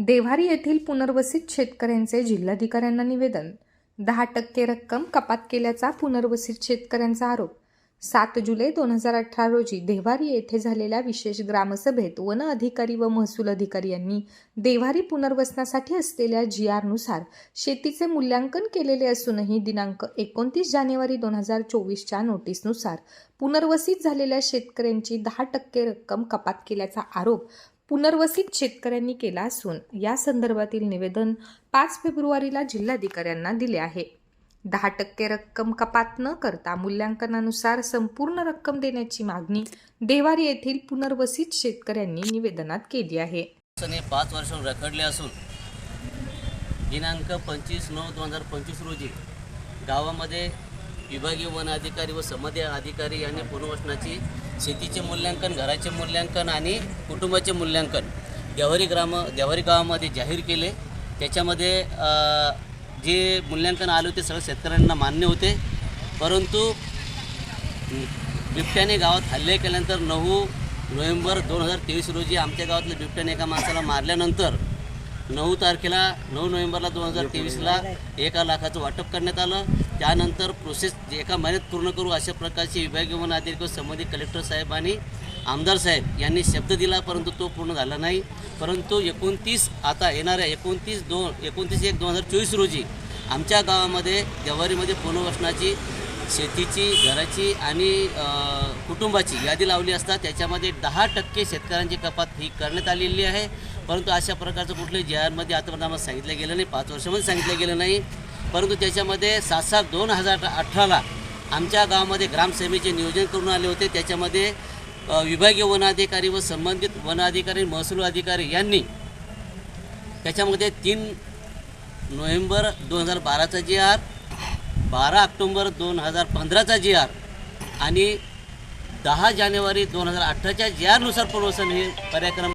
देव्हारी येथील पुनर्वसित शेतकऱ्यांचे जिल्हाधिकाऱ्यांना निवेदन. दहा टक्के रक्कम कपात केल्याचा पुनर्वसित शेतकऱ्यांचा आरोप. सात जुलै दोन हजार अठरा रोजी देव्हारी येथे झालेल्या विशेष ग्रामसभेत वन अधिकारी व महसूल अधिकारी यांनी देव्हारी पुनर्वसनासाठी असलेल्या जी आरनुसार शेतीचे मूल्यांकन केलेले असूनही दिनांक एकोणतीस जानेवारी दोन हजार चोवीसच्या नोटीसनुसार पुनर्वसित झालेल्या शेतकऱ्यांची दहा टक्के रक्कम कपात केल्याचा आरोप पुनर्वसित शेतकऱ्यांनी केला असून या संदर्भातील निवेदन पाच फेब्रुवारीला जिल्हाधिकाऱ्यांना दिले आहे. दहा टक्के रक्कम कपात न करता मूल्यांकनानुसार संपूर्ण रक्कम देण्याची मागणी देवारी येथील पुनर्वसित शेतकऱ्यांनी निवेदनात केली आहे. पाच वर्ष रखडले असून दिनांक पंचवीस नऊ दोन हजार पंचवीस रोजी गावामध्ये विभागीय वन अधिकारी व समाधी अधिकारी यांनी पुनर्वसनाची शेतीचे मूल्यांकन घराचे मूल्यांकन आणि कुटुंबाचे मूल्यांकन देवारी ग्राम देवारी गावामध्ये जाहीर केले. त्याच्यामध्ये जे मूल्यांकन आले होते सगळं शेतकऱ्यांना मान्य होते. परंतु बिबट्याने गावात हल्ले केल्यानंतर नऊ नोव्हेंबर दोन हजार तेवीस रोजी आमच्या गावातल्या बिबट्याने एका माणसाला मारल्यानंतर नऊ तारखेला नऊ नोव्हेंबरला दोन हजार तेवीसला एका लाखाचं वाटप करण्यात आलं. त्यानंतर प्रोसेस एका महिन्यात पूर्ण करू अशा प्रकारची विभागीय वन अधिकारी संबंधित कलेक्टर साहेब आणि आमदार साहेब यांनी शब्द दिला परंतु तो पूर्ण झाला नाही. परंतु एकोणतीस आता येणाऱ्या एकोणतीस दोन एकोणतीस एक दोन हजार चोवीस रोजी आमच्या गावामध्ये देवारीमध्ये पुनर्वसनाची शेतीची घराची आणि कुटुंबाची यादी लावली असता त्याच्यामध्ये दहा टक्के शेतकऱ्यांची कपात ही करण्यात आलेली आहे. परंतु अशा प्रकारचं कुठलंही जे आरमध्ये आतापर्यंत आम्हाला सांगितलं गेलं नाही पाच वर्षामध्ये सांगितलं गेलं नाही. परंतु त्याच्यामध्ये सात सात दोन हजार अठराला आमच्या गावामध्ये ग्रामसभेचे नियोजन करून आले होते. त्याच्यामध्ये विभागीय वनाधिकारी व संबंधित वनाधिकारी महसूल अधिकारी यांनी त्याच्यामध्ये तीन नोव्हेंबर दोन हजार बाराचा जी आर बारा ऑक्टोंबर दोन हजार पंधराचा जी आर आणि दहा जानेवारी दोन हजार अठराच्या जी आरनुसार पुनर्वसन हे कार्यक्रम